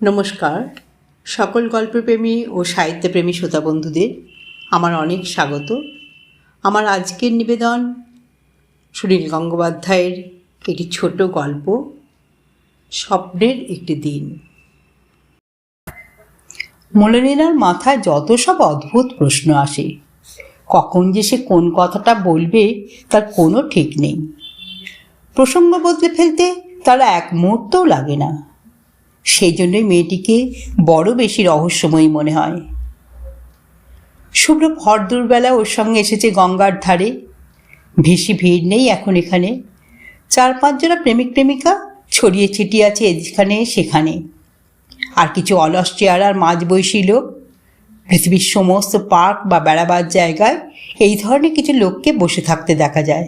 নমস্কার। সকল গল্পপ্রেমী ও সাহিত্যপ্রেমী শ্রোতা বন্ধুদের আমার অনেক স্বাগত। আমার আজকের নিবেদন সুনীল গঙ্গোপাধ্যায়ের একটি ছোট গল্প, স্বপ্নের একটি দিন। মলিনীনার মাথায় যত সব অদ্ভুত প্রশ্ন আসে, কখন যে সে কোন কথাটা বলবে তার কোনো ঠিক নেই। প্রসঙ্গ বদলে ফেলতে তারা এক মুহূর্তও লাগে না। সেই জন্যই মেয়েটিকে বড় বেশি রহস্যময়ী মনে হয়। শুভ্র ভর দুর্বেলা ওর সঙ্গে এসেছে গঙ্গার ধারে। বেশি ভিড় নেই এখন এখানে। চার পাঁচজনা প্রেমিক প্রেমিকা ছড়িয়ে ছিটিয়ে আছে এখানে সেখানে। আর কিছু অলস চেয়ার আর মাঝবয়সী লোক। পৃথিবীর সমস্ত পার্ক বা বেড়াবার জায়গায় এই ধরনের কিছু লোককে বসে থাকতে দেখা যায়।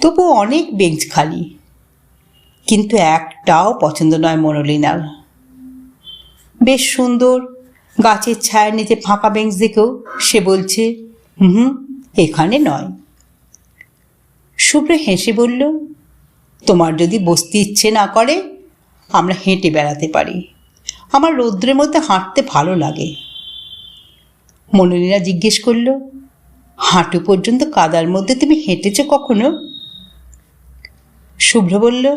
তবু অনেক বেঞ্চ খালি। কিন্তু একটাও পছন্দ নয় মনোলিনার। বেশ সুন্দর, গাছের ছায়ার নিচে ফাঁকা বেঞ্চ দেখেও সে বলছে, হুম, এখানে নয়। শুভ্র হেসে বলল, তোমার যদি বসতে ইচ্ছে না করে, আমরা হেঁটে বেড়াতে পারি। আমার রৌদ্রের মধ্যে হাঁটতে ভালো লাগে। মনোলীনা জিজ্ঞেস করল, হাঁটু পর্যন্ত কাদার মধ্যে তুমি হেঁটেছো কখনো? শুভ্র বলল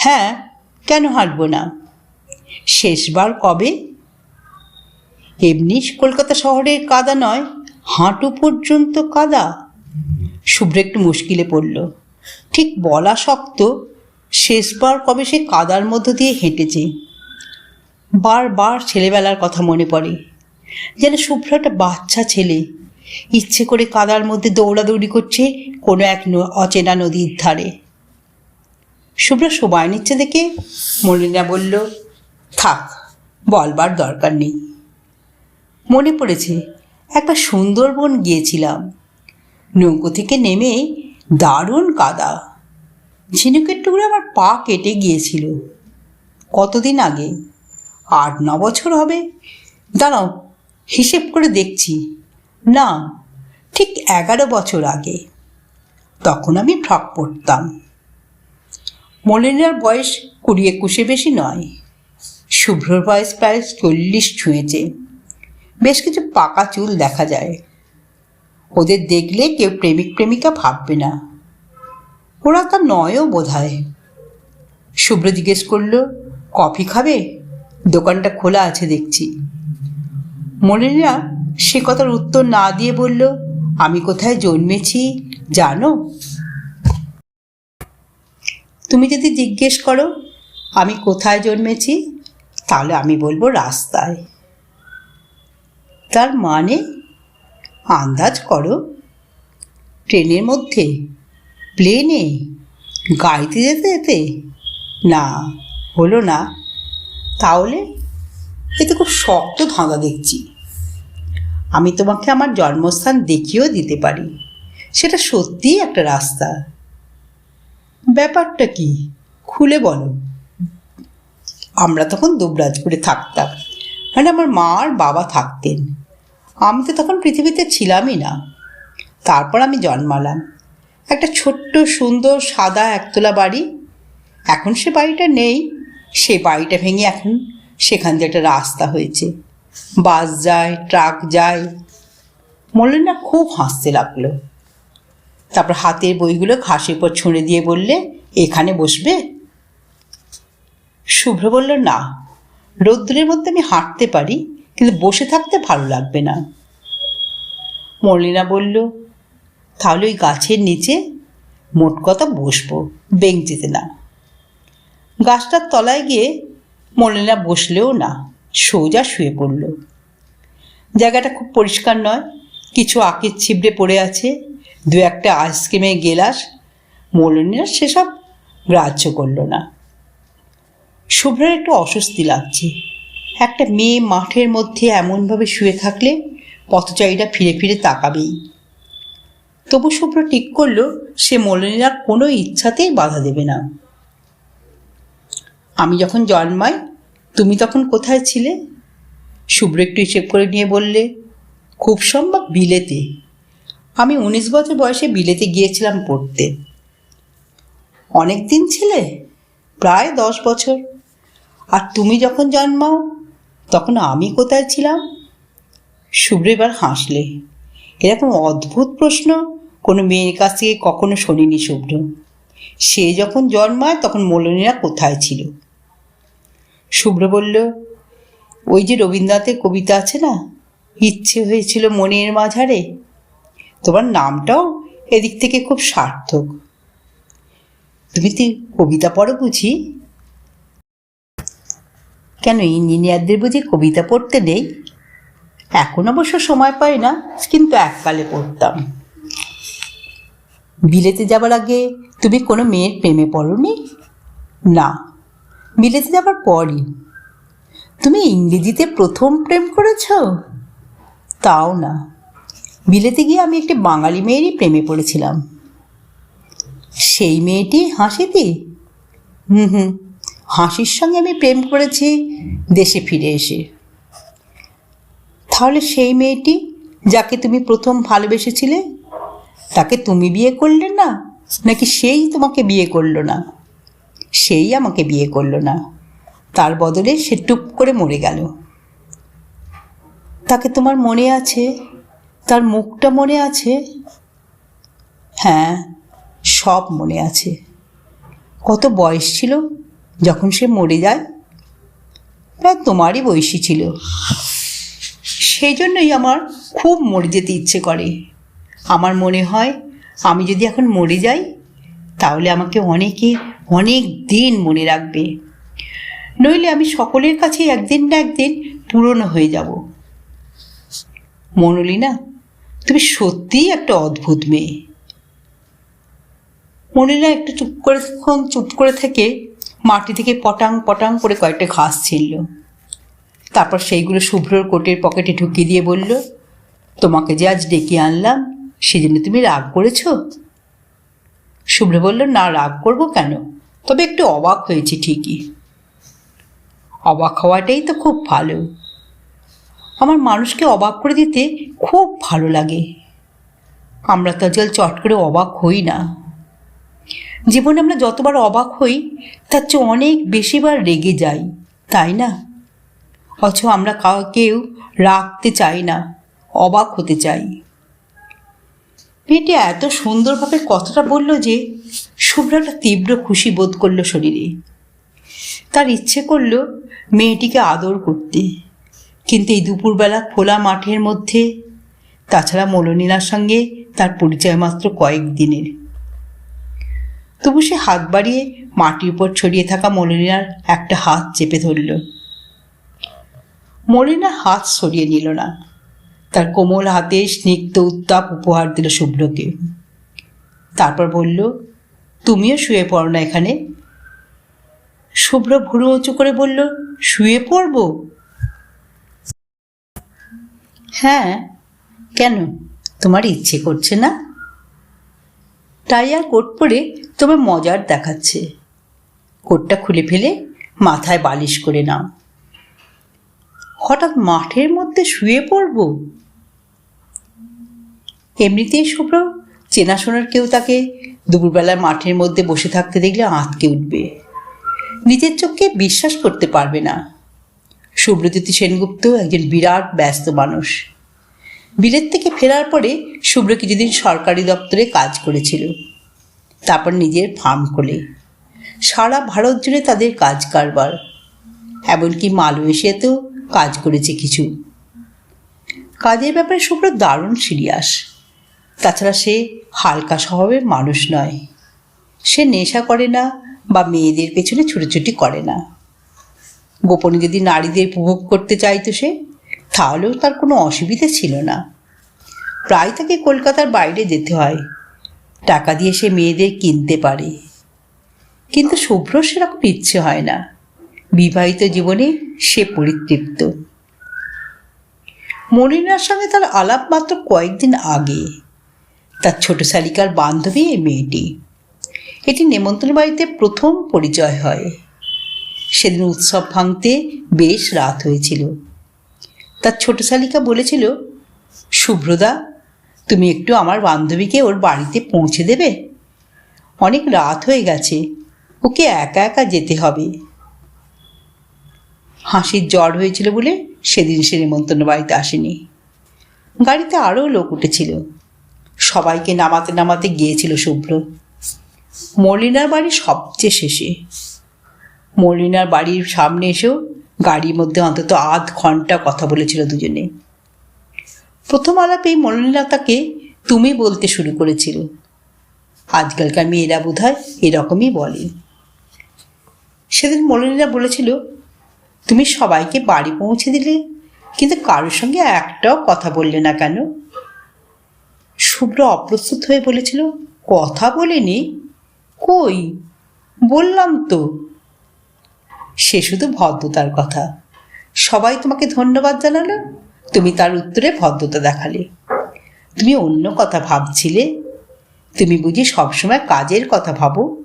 হ্যাঁ কেন হাঁটবো না? শেষবার কবে? এমনি কলকাতা শহরের কাদা নয়, হাঁটু পর্যন্ত কাদা। শুভ্র একটু মুশকিলে পড়ল। ঠিক বলা শক্ত, শেষবার কবে সে কাদার মধ্য দিয়ে হেঁটেছে। বারবার ছেলেবেলার কথা মনে পড়ে। যেন শুভ্র একটা বাচ্চা ছেলে। ইচ্ছে করে কাদার মধ্যে দৌড়াদৌড়ি করছে কোনো এক অচেনা নদীর ধারে। শুভ্র সময় নিচ্ছে দেখে। মলিনা বলল, থাক, বলবার দরকার নেই। মনে পড়েছে একবার সুন্দরবন গিয়েছিলাম। নৌকো থেকে নেমে দারুণ কাদা। ঝিনুকের টুকরো আমার পা কেটে গিয়েছিল। কতদিন আগে? আট, ন বছর হবে। দাঁড়াও, হিসেব করে দেখছি। না, ঠিক এগারো বছর আগে। তখন আমি ফ্রক পরতাম। মলিনার বয়স কুড়ি একুশে বেশি নয়। শুভ্রর বয়স প্রায় চল্লিশ ছুঁয়েছে। বেশ কিছু পাকা চুল দেখা যায়। ওদের দেখলে কেউ প্রেমিক প্রেমিকা ভাববে না। ওরা তা নয়ও বোধ হয় শুভ্র জিজ্ঞেস করল, কফি খাবে? দোকানটা খোলা আছে দেখছি। মলিনা সে কথার উত্তর না দিয়ে বলল, আমি কোথায় জন্মেছি, জানো? তুমি যদি জিজ্ঞেস করো, আমি কোথায় জন্মেছি, তাহলে আমি বলব রাস্তায়। তার মানে আন্দাজ করো, ট্রেনের মধ্যে, প্লেনে, গাড়িতে যেতে যেতে, না, হলো না, তাহলে এতে খুব শক্ত ধাঁধা দেখছি। আমি তোমাকে আমার জন্মস্থান দেখিয়েও দিতে পারি। সেটা সত্যিই একটা রাস্তা। ব্যাপারটা কি? খুলে বলো। আমরা তখন দুবরাজপুরে থাকতাম। মানে আমার মা আর বাবা থাকতেন। আমি তো তখন পৃথিবীতে ছিলামই না। তারপর আমি জন্মালাম। একটা ছোট্ট, সুন্দর, সাদা, একতলা বাড়ি। এখন সে বাড়িটা নেই। সে বাড়িটা ভেঙে এখন সেখান দিয়ে একটা রাস্তা হয়েছে। বাস যায়, ট্রাক যায়। মলিনা খুব হাসতে লাগল। তারপর হাতের বইগুলো ঘাসের পর ছুঁড়ে দিয়ে বললে, এখানে বসবে? শুভ্র বলল, না রৌদ্রের মধ্যে আমি হাঁটতে পারি, কিন্তু বসে থাকতে ভালো লাগবে না। মলিনা বলল, তাহলে ওই গাছের নিচে মোট কথা বসবো বেঞ্চিতে না। গাছটার তলায় গিয়ে মলিনা বসলেও না, সোজা শুয়ে পড়ল। জায়গাটা খুব পরিষ্কার নয়, কিছু আঁকের ছিবড়ে পড়ে আছে দু একটা আইসক্রিমের গেলাস মলিনা সেসব গ্রাহ্য করল না। শুভ্রের একটু অস্বস্তি লাগছে। একটা মেয়ে মাঠের মধ্যে এমনভাবে শুয়ে থাকলে পথচারীরা ফিরে ফিরে তাকাবেই। তবু শুভ্র ঠিক করল, সে মলিনার কোনো ইচ্ছাতেই বাধা দেবে না। আমি যখন জন্মাই, তুমি তখন কোথায় ছিলে? শুভ্র একটু হিসেব করে নিয়ে বললে, খুব সম্ভব বিলেতে। আমি উনিশ বছর বয়সে বিলেতে গিয়েছিলাম পড়তে। অনেক দিন ছিলে? প্রায় দশ বছর। আর তুমি যখন জন্মাও, তখন আমি কোথায় ছিলাম? শুভ্র এবার হাসলে। এরকম অদ্ভুত প্রশ্ন কোনো মেয়ের কাছ থেকে কখনো শোনেনি শুভ্র। সে যখন জন্মায়, তখন মলিনীরা কোথায় ছিল? শুভ্র বলল, ওই যে রবীন্দ্রনাথের কবিতা আছে না? ইচ্ছে হয়েছিল মনের মাঝারে তোমার নামটাও এদিক থেকে খুব সার্থক। তুমি তো কবিতা পড়ো বুঝি? কেন ইঞ্জিনিয়ারদের বুঝি কবিতা পড়তে নেই? এখন অবশ্য সময় পাই না, কিন্তু এককালে পড়তাম। বিলেতে যাবার আগে তুমি কোনো মেয়ের প্রেমে পড়নি? না, বিলেতে যাবার পরই। তুমি ইংরেজিতে প্রথম প্রেম করেছ? তাও না। বিলেতে গিয়ে আমি একটি বাঙালি মেয়েরই প্রেমে পড়েছিলাম। সেই মেয়েটি হাসিতে হুম হুম। হাসির সঙ্গে আমি প্রেম করেছি, দেশে ফিরে এসে। তাহলে সেই মেয়েটি, যাকে তুমি প্রথম ভালোবেসেছিলে, তাকে তুমি বিয়ে করলে না? নাকি সেই তোমাকে বিয়ে করল না? সেই আমাকে বিয়ে করল না। তার বদলে সে টুপ করে মরে গেল। তাকে তোমার মনে আছে? তার মুখটা মনে আছে? হ্যাঁ সব মনে আছে। কত বয়স ছিল যখন সে মরে যায়? প্রায় তোমারই বয়সী ছিল। সেই জন্যই আমার খুব মরে যেতে ইচ্ছে করে। আমার মনে হয় আমি যদি এখন মরে যাই, তাহলে আমাকে অনেকে অনেক দিন মনে রাখবে। নইলে আমি সকলের কাছে একদিন না একদিন পুরনো হয়ে যাব। মনলিনা তুমি সত্যিই একটা অদ্ভুত মেয়ে। মনিলা একটু চুপ করে চুপ করে থেকে মাটি থেকে পটাং পটাং করে কয়েকটা ঘাস ছিলল তারপর সেইগুলো শুভ্রর কোটের পকেটে ঢুকিয়ে দিয়ে বলল, তোমাকে যে আজ ডেকে আনলাম, সেজন্য তুমি রাগ করেছ? শুভ্র বলল, না, রাগ করব কেন? তবে একটু অবাক হয়েছে ঠিকই। অবাক হওয়াটাই তো খুব ভালো। আমার মানুষকে অবাক করে দিতে খুব ভালো লাগে। আমরা তো জল চট করে অবাক হই না। জীবনে আমরা যতবার অবাক হই, তার চেয়ে অনেক বেশিবার রেগে যাই, তাই না? অথচ আমরা কেউ রাখতে চাই না, অবাক হতে চাই। মেয়েটি এত সুন্দরভাবে কথাটা বলল যে শুভ্রাটা তীব্র খুশি বোধ করল শরীরে। তার ইচ্ছে করল মেয়েটিকে আদর করতে। কিন্তু এই দুপুরবেলা খোলা মাঠের মধ্যে, তাছাড়া মলনীলার সঙ্গে তার পরিচয় মাত্র কয়েক দিনের। তবু সে হাত বাড়িয়ে মাটির উপর ছড়িয়ে থাকা মলিনার একটা হাত চেপে ধরল। মলিনা হাত সরিয়ে নিল না। তার কোমল হাতে স্নিগ্ধ উত্তাপ উপহার দিল শুভ্রকে। তারপর বলল, তুমিও শুয়ে পড়ো না এখানে? শুভ্র ভুরু উঁচু করে বলল, শুয়ে পড়ব? হ্যাঁ কেন? তোমার ইচ্ছে করছে না? টাই আর কোট পরে তোমার মজার দেখাচ্ছে। কোটটা খুলে ফেলে মাথায় বালিশ করে নাও। হঠাৎ মাঠের মধ্যে শুয়ে পড়ব? এমনিতেই শুভ্র, চেনাশোনার কেউ তাকে দুপুরবেলায় মাঠের মধ্যে বসে থাকতে দেখলে আঁতকে উঠবে। নিজের চোখকে বিশ্বাস করতে পারবে না। শুভ্রজ্যোতি সেনগুপ্ত একজন বিরাট ব্যস্ত মানুষ। বিলেত থেকে ফেরার পরে শুভ্র কিছুদিন সরকারি দপ্তরে কাজ করেছিল। তারপর নিজের ফার্ম খোলে। সারা ভারত জুড়ে তাদের কাজ কারবার। এমনকি মালয়েশিয়াতেও কাজ করেছে কিছু। কাজের ব্যাপারে শুভ্র দারুণ সিরিয়াস। তাছাড়া সে হালকা স্বভাবের মানুষ নয়। সে নেশা করে না বা মেয়েদের পেছনে ছুটোছুটি করে না। গোপনে যদি নারীদের উপভোগ করতে চাইতো সে, তাহলেও তার কোনো অসুবিধা ছিল না। প্রায় তাকে কলকাতার বাইরে যেতে হয়। টাকা দিয়ে সে মেয়েদের কিনতে পারে। কিন্তু শুভ্র সেরকম ইচ্ছে হয় না। বিবাহিত জীবনে সে পরিতৃপ্ত। মলিনার সঙ্গে তার আলাপ মাত্র কয়েকদিন আগে। তার ছোট শালিকার বান্ধবী এই মেয়েটি। এটি নেমন্তন্ন বাড়িতে প্রথম পরিচয় হয়। সেদিন উৎসব ভাঙতে বেশ রাত হয়েছিল। তার ছোট শালিকা বলেছিল শুভ্রদা তুমি একটু আমার বান্ধবীকে ওর বাড়িতে পৌঁছে দেবে? অনেক রাত হয়ে গেছে, ওকে একা একা যেতে হবে। হাসির জ্বর হয়েছিল বলে সেদিন সে নিমন্ত্রণ বাড়িতে আসেনি। গাড়িতে আরও লোক উঠেছিল। সবাইকে নামাতে নামাতে গিয়েছিল শুভ্র। মলিনার বাড়ি সবচেয়ে শেষে। মলিনার বাড়ির সামনে এসেও গাড়ির মধ্যে অন্তত আধ ঘণ্টা কথা বলেছিল দুজনে। প্রথম আলাপেই মলিনা তাকে তুমি বলতে শুরু করেছিল। আজকালকার মেয়েরা বোধ হয় এরকমই বলে। সেদিন মলিনা বলেছিল, তুমি সবাইকে বাড়ি পৌঁছে দিলে, কিন্তু কারোর সঙ্গে একটাও কথা বললে না কেন? শুভ্র অপ্রস্তুত হয়ে বলেছিল, কথা বলিনি? কই? বললাম তো। সে শুধু ভদ্রতার কথা। সবাই তোমাকে ধন্যবাদ জানালো? তুমি তার উত্তরে ভদ্রতা দেখালে। তুমি অন্য কথা ভাবছিলে? তুমি বুঝি সবসময় কাজের কথা ভাবো?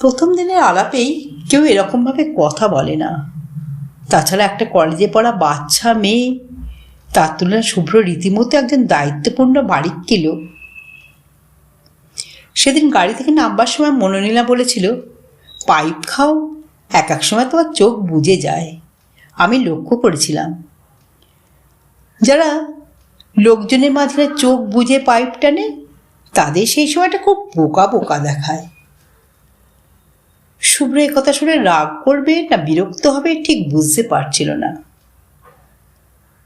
প্রথম দিনের আলাপেই কেউ এরকমভাবে কথা বলে না। তাছাড়া একটা কলেজে পড়া বাচ্চা মেয়ে, তার তুলনায় শুভ্র রীতিমতো একজন দায়িত্বপূর্ণ বাড়ির কিলো। সেদিন গাড়ি থেকে নামবার সময় মনোনীলা বলেছিল পাইপ খাও, এক এক সময় তোমার চোখ বুজে যায়। আমি লক্ষ্য করেছিলাম। যারা লোকজনের মাঝে চোখ বুঝে পাইপ টানে, তাদের সেই সময়টা খুব বোকা বোকা দেখায়। শুভ্র কথা শুনে রাগ করবে না বিরক্ত হবে ঠিক বুঝতে পারছিল না।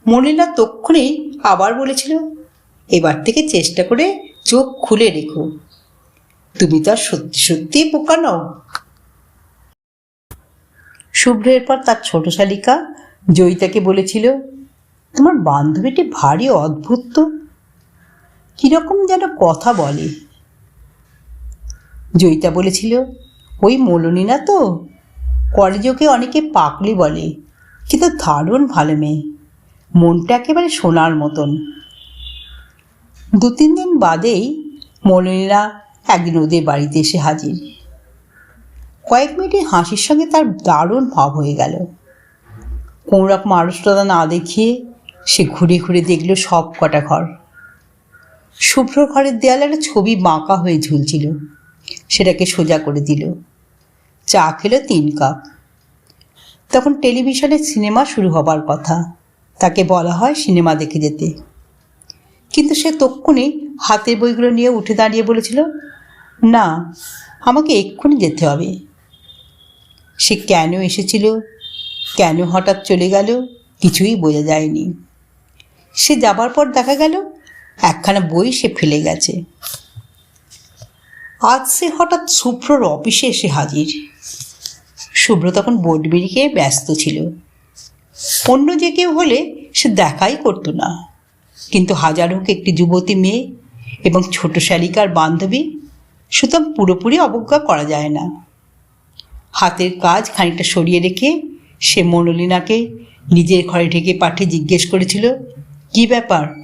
মলিনা তক্ষণেই আবার বলেছিল, এবার থেকে চেষ্টা করে চোখ খুলে রেখো। তুমি তো আর সত্যি সত্যি বোকা নও। শুভ্র পর তার ছোট শালিকা জয়িতাকে বলেছিল, তোমার বান্ধবীটি ভারী অদ্ভুত তো। কীরকম যেন কথা বলে। জয়িতা বলেছিল, ওই মলনী না তো? কলেজকে অনেকে পাকলি বলে, কিন্তু দারুণ ভালো মেয়ে। মনটা একেবারে সোনার মতন। দু তিন দিন বাদেই মলিনীরা একদিন ওদের বাড়িতে এসে হাজির। কয়েক মিনিটের হাসির সঙ্গে তার দারুণ ভাব হয়ে গেল। কোনো রকম আড়ষ্টতা না দেখিয়ে সে ঘুরে ঘুরে দেখল সব কটা ঘর। শুভ্র ঘরের দেয়ালে একটা ছবি বাঁকা হয়ে ঝুলছিল। সেটাকে সোজা করে দিল। চা খেলো তিন কাপ। তখন টেলিভিশনে সিনেমা শুরু হবার কথা। তাকে বলা হয় সিনেমা দেখে যেতে। কিন্তু সে তক্ষুনি হাতের বইগুলো নিয়ে উঠে দাঁড়িয়ে বলেছিল, না, আমাকে এক্ষুনি যেতে হবে। সে কেন এসেছিল? কেন হঠাৎ চলে গেল? কিছুই বোঝা যায়নি। সে যাবার পর দেখা গেল, একখানা বই সে ফেলে গেছে। আজ সে হঠাৎ শুভ্রর অফিসে এসে হাজির। শুভ্র তখন বোর্ড বেরিয়ে ব্যস্ত ছিল। অন্য যে কেউ হলে সে দেখাই করতো না। কিন্তু হাজার হোক একটি যুবতী মেয়ে এবং ছোট শালিকার বান্ধবী, সুতরাং পুরোপুরি অবজ্ঞা করা যায় না। হাতের কাজ খানিকটা সরিয়ে রেখে সে মনোলিনাকে নিজের ঘরে ঢেকে পাঠিয়ে জিজ্ঞেস করেছিল, কি ব্যাপার?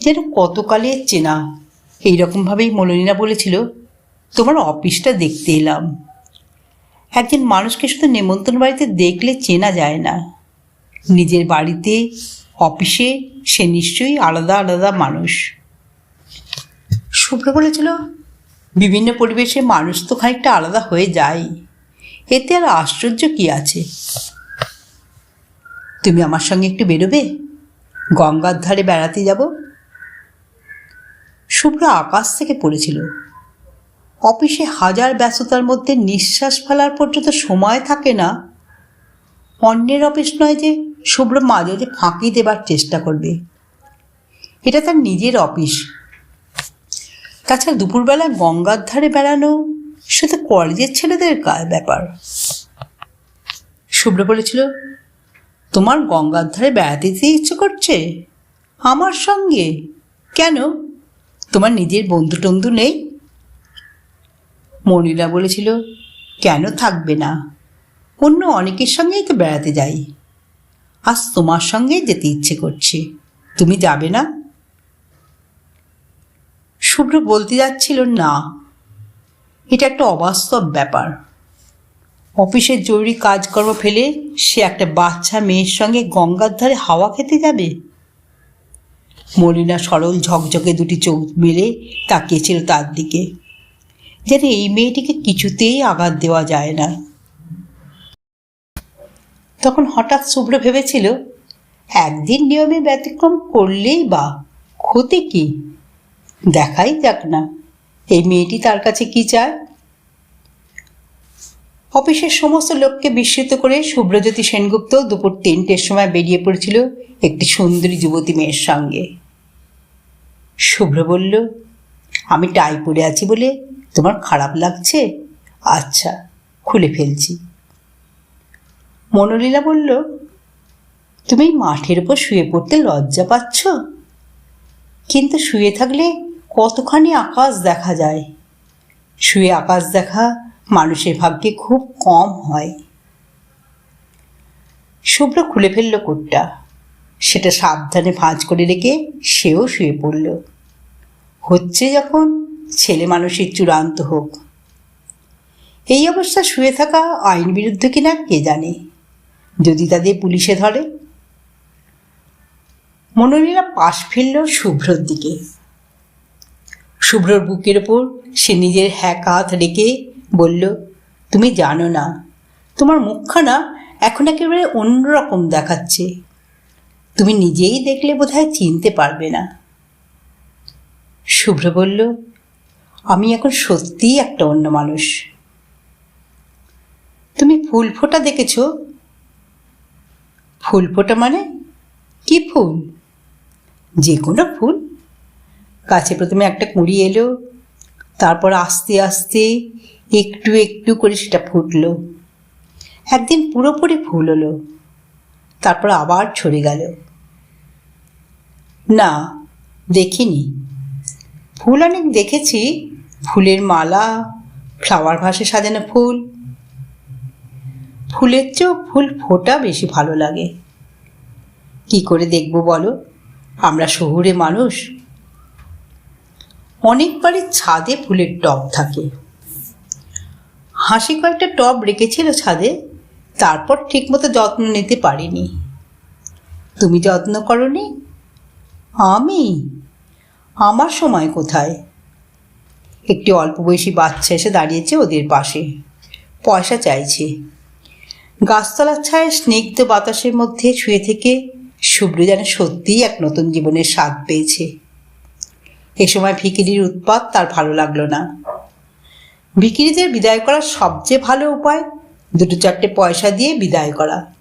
যেন কতকালের চেনা। এইরকমভাবেই মনোলিনা বলেছিল, তোমার অফিসটা দেখতে এলাম। একজন মানুষকে শুধু নেমন্তন্ন বাড়িতে দেখলে চেনা যায় না। নিজের বাড়িতে, অফিসে সে নিশ্চয়ই আলাদা আলাদা মানুষ। শুভ্র বলেছিল বিভিন্ন পরিবেশে মানুষ তো খানিকটা আলাদা হয়ে যায়। এতে আর আশ্চর্য কি আছে? তুমি আমার সঙ্গে একটু বেরোবে? গঙ্গার ধারে বেড়াতে যাব? শুভ্র আকাশ থেকে পড়েছিল। অফিসে হাজার ব্যস্ততার মধ্যে নিঃশ্বাস ফেলার পর্যন্ত সময় থাকে না। অন্যের অফিস নয় যে, শুভ্র মাঝে ফাঁকি দেবার চেষ্টা করবে। এটা তার নিজের অফিস। তাছাড়া দুপুরবেলা গঙ্গার ধারে বেড়ানো তো কলেজের ছেলেদের ব্যাপার। শুভ্র বলেছিল, তোমার গঙ্গার ধারে বেড়াতে যেতে ইচ্ছে করছে? আমার সঙ্গে? কেন? তোমার নিজের বন্ধু টন্ধু নেই? মনিরা বলেছিল, কেন থাকবে না? অন্য অনেকের সঙ্গেই তো বেড়াতে যাই। আজ তোমার সঙ্গে যেতে ইচ্ছে করছে। তুমি যাবে না? শুভ্র বলতে যাচ্ছিল, না, এটা একটা অবাস্তব ব্যাপার। অফিসের জরুরি কাজকর্ম ফেলে সে একটা বাচ্চা মেয়ের সঙ্গে গঙ্গার ধারে হাওয়া খেতে যাবে? মলিনা সরল ঝকঝকে দুটি চোখ মেলে তাকিয়েছিল তার দিকে। যেন এই মেয়েটিকে কিছুতেই আঘাত দেওয়া যায় না। তখন হঠাৎ শুভ্র ভেবেছিল, একদিন নিয়মে ব্যতিক্রম করলেই বা ক্ষতি কি? দেখাই যাক না। এই মেয়েটি তার কাছে কি চায়? অফিসের সমস্ত লোককে বিস্মিত করে শুভ্রজ্যোতি সেনগুপ্ত দুপুর তিনটের সময় বেরিয়ে পড়েছিল একটি সুন্দরী যুবতী মেয়ের সঙ্গে। শুভ্র বলল, আমি টাই পরে আছি বলে তোমার খারাপ লাগছে? আচ্ছা খুলে ফেলছি। মনোলীলা বলল, তুমি মাঠের উপর শুয়ে পড়তে লজ্জা পাচ্ছ? কিন্তু শুয়ে থাকলে কতখানি আকাশ দেখা যায়? শুয়ে আকাশ দেখা মানুষের ভাগ্যে খুব কম হয়। শুভ্র খুলে ফেলল কোটটা। সেটা সাবধানে ভাঁজ করে রেখে সেও শুয়ে পড়ল। হচ্ছে যখন ছেলে মানুষের চূড়ান্ত হোক। এই অবস্থা শুয়ে থাকা আইন বিরুদ্ধ কিনা কে জানে? যদি তাদের পুলিশে ধরে? মনোনীরা পাশ ফিরল শুভ্রর দিকে। শুভ্রর বুকের ওপর সে নিজের হ্যাক হাত রেখে বলল, তুমি জানো না, তোমার মুখখানা এখন একেবারে অন্যরকম দেখাচ্ছে। তুমি নিজেই দেখলে বোধহয় চিনতে পারবে না। শুভ্র বলল, আমি এখন সত্যিই একটা অন্য মানুষ। তুমি ফুল ফোটা দেখেছ? ফুল ফোটা মানে? কি ফুল? যে কোনো ফুল। গাছে প্রথমে একটা কুঁড়ি এলো, তারপর আস্তে আস্তে একটু একটু করে সেটা ফুটলো। একদিন পুরোপুরি ফুল হলো, তারপর আবার ছড়ে গেল। না, দেখিনি। ফুল অনেক দেখেছি, ফুলের মালা, ফ্লাওয়ার ভাসে সাজানো ফুল। ফুলের চেয়েও ফুল ফোটা বেশি ভালো লাগে। কি করে দেখব বলো? আমরা শহুরে মানুষ অনেক বাড়ির ছাদে ফুলের টব থাকে। হাসি কয়েকটা টব রেখেছিল ছাদে, তারপর ঠিকমতো যত্ন নিতে পারিনি। তুমি যত্ন করনি? আমি? আমার সময় কোথায়? একটি অল্প বয়সী বাচ্চা এসে দাঁড়িয়েছে ওদের পাশে। পয়সা চাইছে। গাছতলার ছায় স্নিগ্ধ বাতাসের মধ্যে শুয়ে থেকে শুভ্র যেন সত্যিই এক নতুন জীবনের স্বাদ পেয়েছে। এ সময় ভিকিরির উৎপাত তার ভালো লাগল না। ভিকিরিদের বিদায় করার সবচেয়ে ভালো উপায়, দুটো চারটে পয়সা দিয়ে বিদায় করা।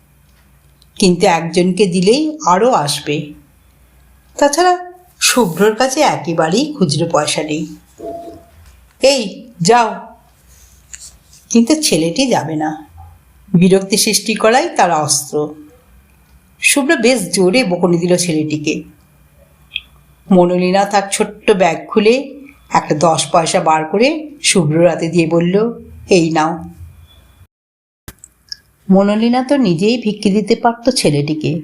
কিন্তু একজনকে দিলেই আরও আসবে। তাছাড়া শুভ্রর কাছে একেবারেই খুচরো পয়সা নেই। এই, যাও। কিন্তু ছেলেটি যাবে না। বিরক্তি সৃষ্টি করাই তার অস্ত্র। শুভ্র বেশ জোরে বকুনি দিল ছেলেটিকে। মনোলীনা তার ছোট্ট ব্যাগ খুলে একটা দশ পয়সা বার করে শুভ্র রাতে দিয়ে বলল, এই নাও। মনোলীনা তো নিজেই ভিক্ষি দিতে পারত ছেলেটিকে।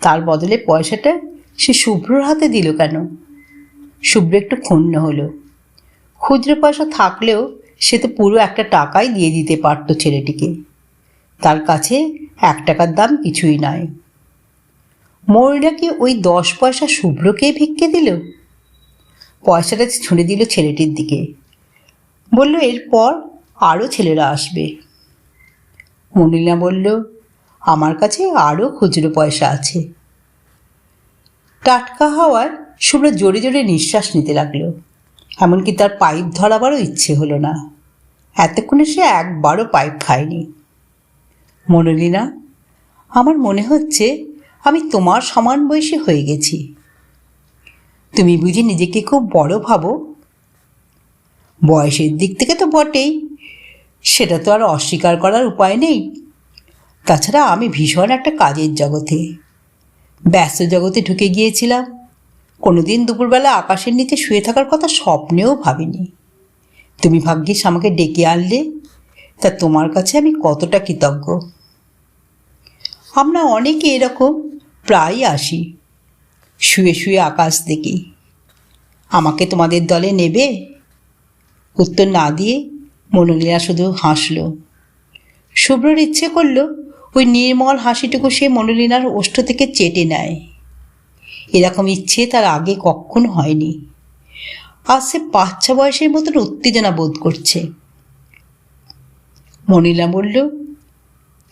তার বদলে পয়সাটা সে শুভ্রর হাতে দিল কেন? শুভ্র একটু ক্ষুণ্ণ হলো। খুচরো পয়সা থাকলেও সে তো পুরো একটা টাকাই দিয়ে দিতে পারত ছেলেটিকে। তার কাছে এক টাকার দাম কিছুই নয় ময়ূরা কি ওই দশ পয়সা শুভ্রকেই ভিক্ষে দিল? পয়সাটা ছুঁড়ে দিল ছেলেটির দিকে। বলল, এরপর আরও ছেলেরা আসবে। মনিলা বলল, আমার কাছে আরও খুচরো পয়সা আছে। টাটকা হাওয়ায় শুভ্র জোরে জোরে নিঃশ্বাস নিতে লাগল। এমনকি তার পাইপ ধরাবারও ইচ্ছে হলো না। এতক্ষণে সে একবারও পাইপ খায়নি। মনোলিনা আমার মনে হচ্ছে আমি তোমার সমান বয়সী হয়ে গেছি। তুমি বুঝি নিজেকে খুব বড় ভাবো? বয়সের দিক থেকে তো বটেই। সেটা তো আর অস্বীকার করার উপায় নেই। তাছাড়া আমি ভীষণ একটা কাজের জগতে। ব্যস্ত জগতে ঢুকে গিয়েছিলাম। কোনোদিন দুপুরবেলা আকাশের নিচে শুয়ে থাকার কথা স্বপ্নেও ভাবিনি। তুমি ভাগ্যিস আমাকে ডেকে আনলে। তা তোমার কাছে আমি কতটা কৃতজ্ঞ? আমরা অনেকে এরকম প্রায়ই আসি। শুয়ে শুয়ে আকাশ দেখি। আমাকে তোমাদের দলে নেবে? উত্তর না দিয়ে মনোলীলা শুধু হাসল। শুভ্রর ইচ্ছে করল ওই নির্মল হাসিটুকু সে মনোলীনার ওষ্ঠ থেকে চেটে নেয়। এরকম ইচ্ছে তার আগে কখনো হয়নি। আজ সে বাচ্চা বয়সের মতন উত্তেজনা বোধ করছে। মনিলা বলল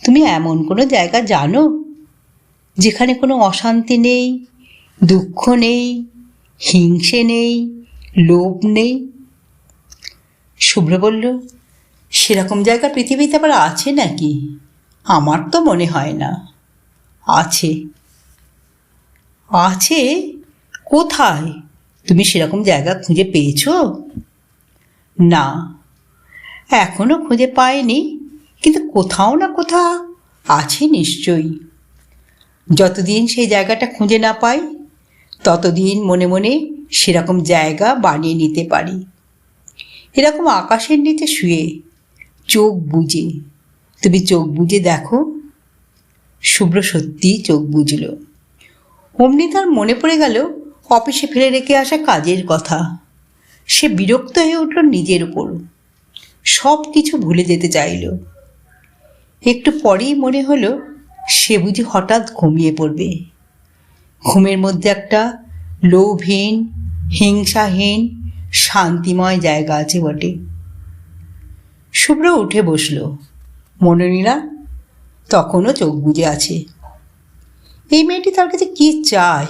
তুমি এমন কোনো জায়গা জানো? যেখানে কোনো অশান্তি নেই, দুঃখ নেই, হিংসে নেই, লোভ নেই? শুভ্র বলল, সেরকম জায়গা পৃথিবীতে আবার আছে নাকি? আমার তো মনে হয় না। আছে। আছে? কোথায়? তুমি সেরকম জায়গা খুঁজে পেয়েছ? না। এখনও খুঁজে পাইনি। কিন্তু কোথাও না কোথাও আছে নিশ্চয়ই। যতদিন সেই জায়গাটা খুঁজে না পাই, ততদিন মনে মনে সেরকম জায়গা বানিয়ে নিতে পারি। এরকম আকাশের নিচে শুয়ে চোখ বুজে, তুমি চোখ বুজে দেখো, শুভ্র সত্যিই চোখ বুঝল অমনি তার মনে পড়ে গেল, অফিসে ফেলে রেখে আসা কাজের কথা। সে বিরক্ত হয়ে উঠল নিজের উপর। সব কিছু ভুলে যেতে চাইল। একটু পরেই মনে হলো সে বুঝি হঠাৎ ঘুমিয়ে পড়বে। ঘুমের মধ্যে একটা লোভহীন, হিংসাহীন, শান্তিময় জায়গা আছে বটে। শুভ্র উঠে বসল। মনোনীলা তখনও চোখ বুজে আছে। এই মেয়েটি তার কাছে কি চায়?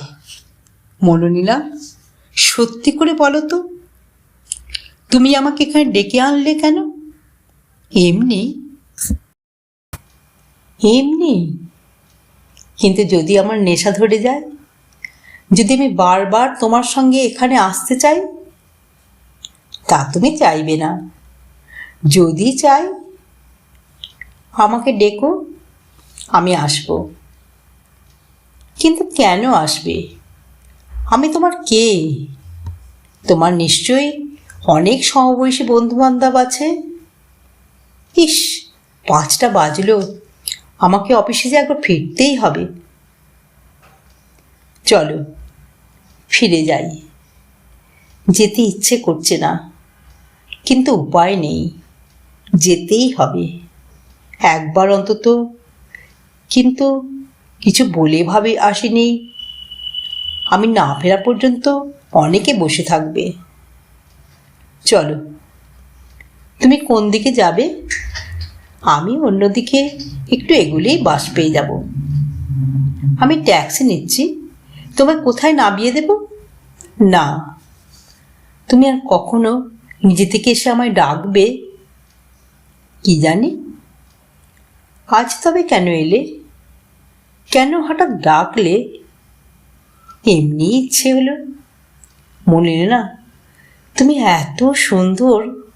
মনোনীলা, সত্যি করে বলো তো, তুমি আমাকে এখানে ডেকে আনলে কেন? এমনি এমনি? কিন্তু যদি আমার নেশা ধরে যায়? যদি আমি বারবার তোমার সঙ্গে এখানে আসতে চাই? তা তুমি চাইবে না। যদি চাই, আমাকে ডেকো, আমি আসব। কিন্তু কেন আসবে? আমি তোমার কে? তোমার নিশ্চয়ই অনেক সমবয়সী বন্ধু বান্ধব আছে। ইস, পাঁচটা বাজলো। আমাকে অফিসে যে একবার ফিরতেই হবে। চলো, ফিরে যাই। যেতে ইচ্ছে করছে না, কিন্তু উপায় নেই। যেতেই হবে। একবার অন্তত, কিন্তু কিছু বলে ভাবে আসেনি। আমি না ফেরা পর্যন্ত অনেকে বসে থাকবে। চলো, তুমি কোন দিকে যাবে? আমি অন্যদিকে একটু এগুলেই বাস পেয়ে যাব। আমি ট্যাক্সি নিচ্ছি। তোমায় কোথায় নামিয়ে দেব? না। তুমি আর কখনো নিজে থেকে এসে আমায় ডাকবে? কি জানি। আজ তবে কেন এলে? কেন হঠাৎ ডাকলে? এমনি ইচ্ছে হলো। মনে না, তুমি এত সুন্দর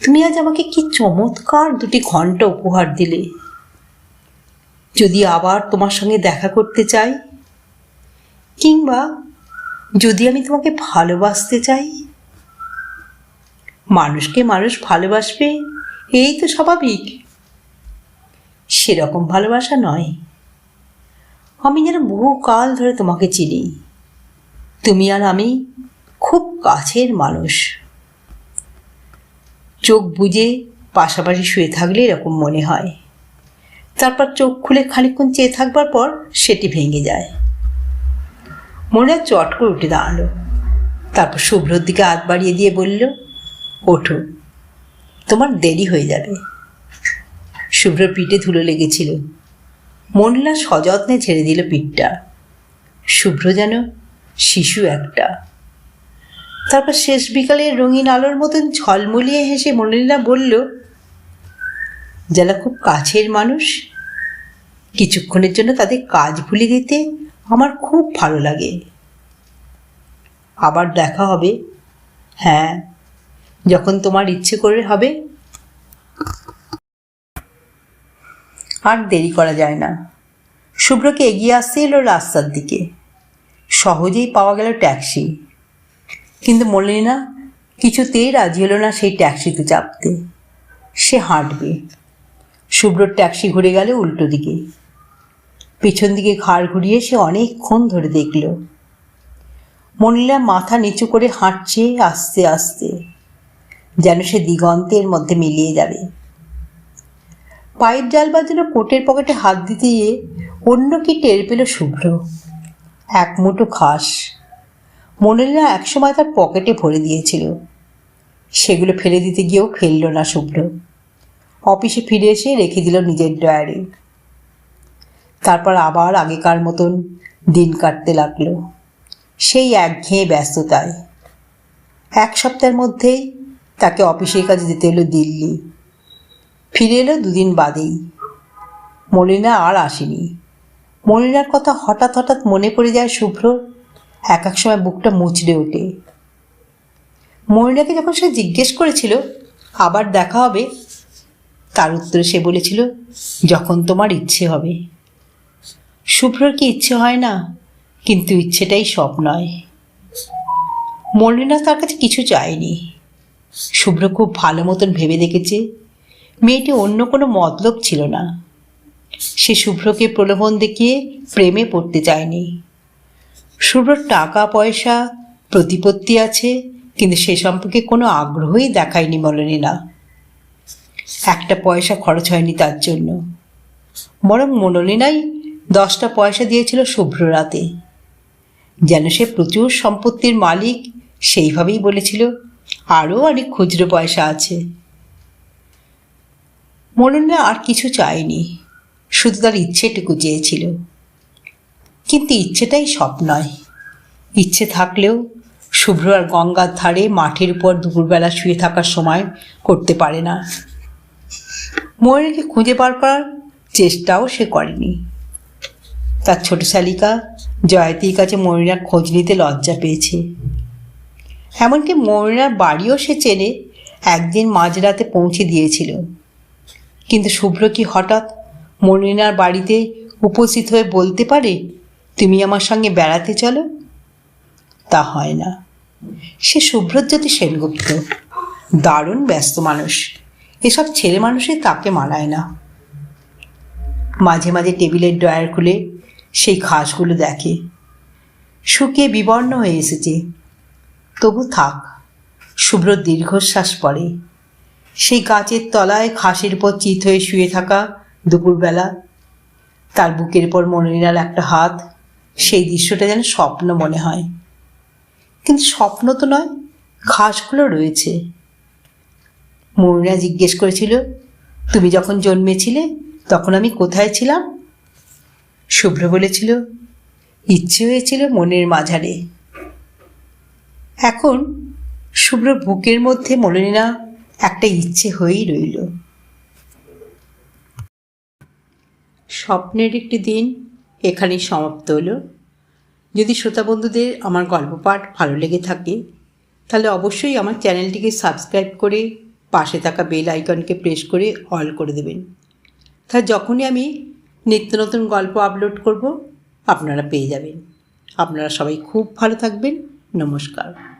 তুমি আজ আমাকে কি চমৎকার দুটি ঘণ্টা উপহার দিলে? যদি আবার তোমার সঙ্গে দেখা করতে চাই, কিংবা যদি আমি তোমাকে ভালোবাসতে চাই? মানুষকে মানুষ ভালোবাসবে, এই তো স্বাভাবিক। সেরকম ভালোবাসা নয়। আমি যেন বহু কাল ধরে তোমাকে চিনি। তুমি আর আমি খুব কাছের মানুষ। চোখ বুজে পাশাপাশি শুয়ে থাকলে এরকম মনে হয়। তারপর চোখ খুলে খানিক্ষণ চেয়ে থাকবার পর সেটি ভেঙে যায়। মনে চট করে উঠে দাঁড়াল। তারপর শুভ্রর দিকে হাত বাড়িয়ে দিয়ে বলল, ওঠো, তোমার দেরি হয়ে যাবে। শুভ্রর পিঠে ধুলো লেগেছিল। মনলা সযত্নে ছেড়ে দিল পিঠটা। শুভ্র যেন শিশু একটা। তারপর শেষ বিকালে রঙিন আলোর মতন ঝলমলিয়ে হেসে মনিলা বলল যারা খুব কাছের মানুষ। কিছুক্ষণের জন্য তাদের কাজ ভুলে দিতে আমার খুব ভালো লাগে। আবার দেখা হবে। হ্যাঁ যখন তোমার ইচ্ছে করে হবে। আর দেরি করা যায় না। শুভ্রকে এগিয়ে আসতে এলো রাস্তার দিকে। সহজেই পাওয়া গেল ট্যাক্সি। কিন্তু মলিনা কিছুতেই রাজি হলো না সেই ট্যাক্সিতে চাপতে। সে হাঁটবে। শুভ্রর ট্যাক্সি ঘুরে গেল উল্টো দিকে। পেছন দিকে ঘাড় ঘুরিয়ে সে অনেকক্ষণ ধরে দেখল। মনিলা মাথা নিচু করে হাঁটছে আস্তে আস্তে, যেন সে দিগন্তের মধ্যে মিলিয়ে যাবে। পায়ের জাল বাজানো কোটের পকেটে হাত দিতে গিয়ে অন্য কি টের পেল শুভ্র? এক মুঠো ঘাস। মনিলা একসময় তার পকেটে ভরে দিয়েছিল। সেগুলো ফেলে দিতে গিয়েও ফেলল না শুভ্র। অফিসে ফিরে এসে রেখে দিল নিজের ড্রয়ারে তারপর আবার আগেকার মতন দিন কাটতে লাগল। সেই একঘেয়ে ব্যস্ততায়। এক সপ্তাহের মধ্যেই তাকে অফিসের কাছে যেতে এলো দিল্লি। ফিরে এলো দুদিন বাদেই। মলিনা আর আসেনি। মলিনার কথা হঠাৎ হঠাৎ মনে পড়ে যায় শুভ্রর। এক এক সময় বুকটা মুচড়ে ওঠে। মলিনাকে যখন সে জিজ্ঞেস করেছিল, আবার দেখা হবে, তার উত্তরে সে বলেছিল, যখন তোমার ইচ্ছে হবে। শুভ্রর কি ইচ্ছে হয় না, কিন্তু ইচ্ছেটাই সব নয়। মলিনা তার কাছে কিছু চায়নি। শুভ্র খুব ভালো মতন ভেবে দেখেছে, মেয়েটি অন্য কোনো মতলব ছিল না। সে শুভ্রকে প্রলোভন দেখিয়ে প্রেমে পড়তে চায়নি। শুভ্রর টাকা, পয়সা, প্রতিপত্তি আছে, কিন্তু সে সম্পর্কে কোনো আগ্রহই দেখায়নি মলিনা একটা পয়সা খরচ হয়নি তার জন্য। বরং মনোলিনাই দশটা পয়সা দিয়েছিল শুভ্র রাতে যেন সে প্রচুর সম্পত্তির মালিক, সেইভাবেই বলেছিল আরও অনেক খুচরো পয়সা আছে। মনোলিনা আর কিছু চায়নি। শুধু তার ইচ্ছেটুকু চেয়েছিল। কিন্তু ইচ্ছেটাই সব নয়। ইচ্ছে থাকলেও শুভ্র আর গঙ্গার ধারে মাঠের উপর দুপুরবেলা শুয়ে থাকার সময় করতে পারে না। ময়ূরীকে খুঁজে বার করার চেষ্টাও সে করেনি। তার ছোট শালিকা জয়তীর কাছে ময়ূরার খোঁজ নিতে লজ্জা পেয়েছে। এমনকি ময়ূরার বাড়িও সে চেনে একদিন মাঝরাতে পৌঁছে দিয়েছিল। কিন্তু শুভ্র কি হঠাৎ মলিনার বাড়িতে উপস্থিত হয়ে বলতে পারে তুমি আমার সঙ্গে বেড়াতে চলো? তা হয় না। সে শুভ্রজ্যোতি সেনগুপ্ত। দারুণ ব্যস্ত মানুষ। এসব ছেলে মানুষই তাকে মানায় না। মাঝে মাঝে টেবিলের ড্রয়ার খুলে সেই ঘাসগুলো দেখে। শুকিয়ে বিবর্ণ হয়ে এসেছে। তবু থাক শুভ্র দীর্ঘশ্বাস পড়ে। সেই গাছের তলায় ঘাসের উপর চিত হয়ে শুয়ে থাকা দুপুরবেলা। তার বুকের পর মনিরার একটা হাত সেই দৃশ্যটা যেন স্বপ্ন মনে হয়। কিন্তু স্বপ্ন তো নয়, ঘাসগুলো রয়েছে। মনিরা জিজ্ঞেস করেছিল, তুমি যখন জন্মেছিলে, তখন আমি কোথায় ছিলাম? শুভ্র বলেছিল, ইচ্ছে হয়েছিল মনের মাঝারে। এখন শুভ্র বুকের মধ্যে মলিনা একটা ইচ্ছে হয়েই রইল। স্বপ্নের একটি দিন এখানেই সমাপ্ত হলো। যদি শ্রোতা বন্ধুদের আমার গল্প পাঠ ভালো লেগে থাকে, তাহলে অবশ্যই আমার চ্যানেলটিকে সাবস্ক্রাইব করে পাশে থাকা বেল আইকনকে প্রেস করে অল করে দেবেন। তা যখনই আমি নিত্য নতুন গল্প আপলোড করব, আপনারা পেয়ে যাবেন। আপনারা সবাই খুব ভালো থাকবেন। নমস্কার।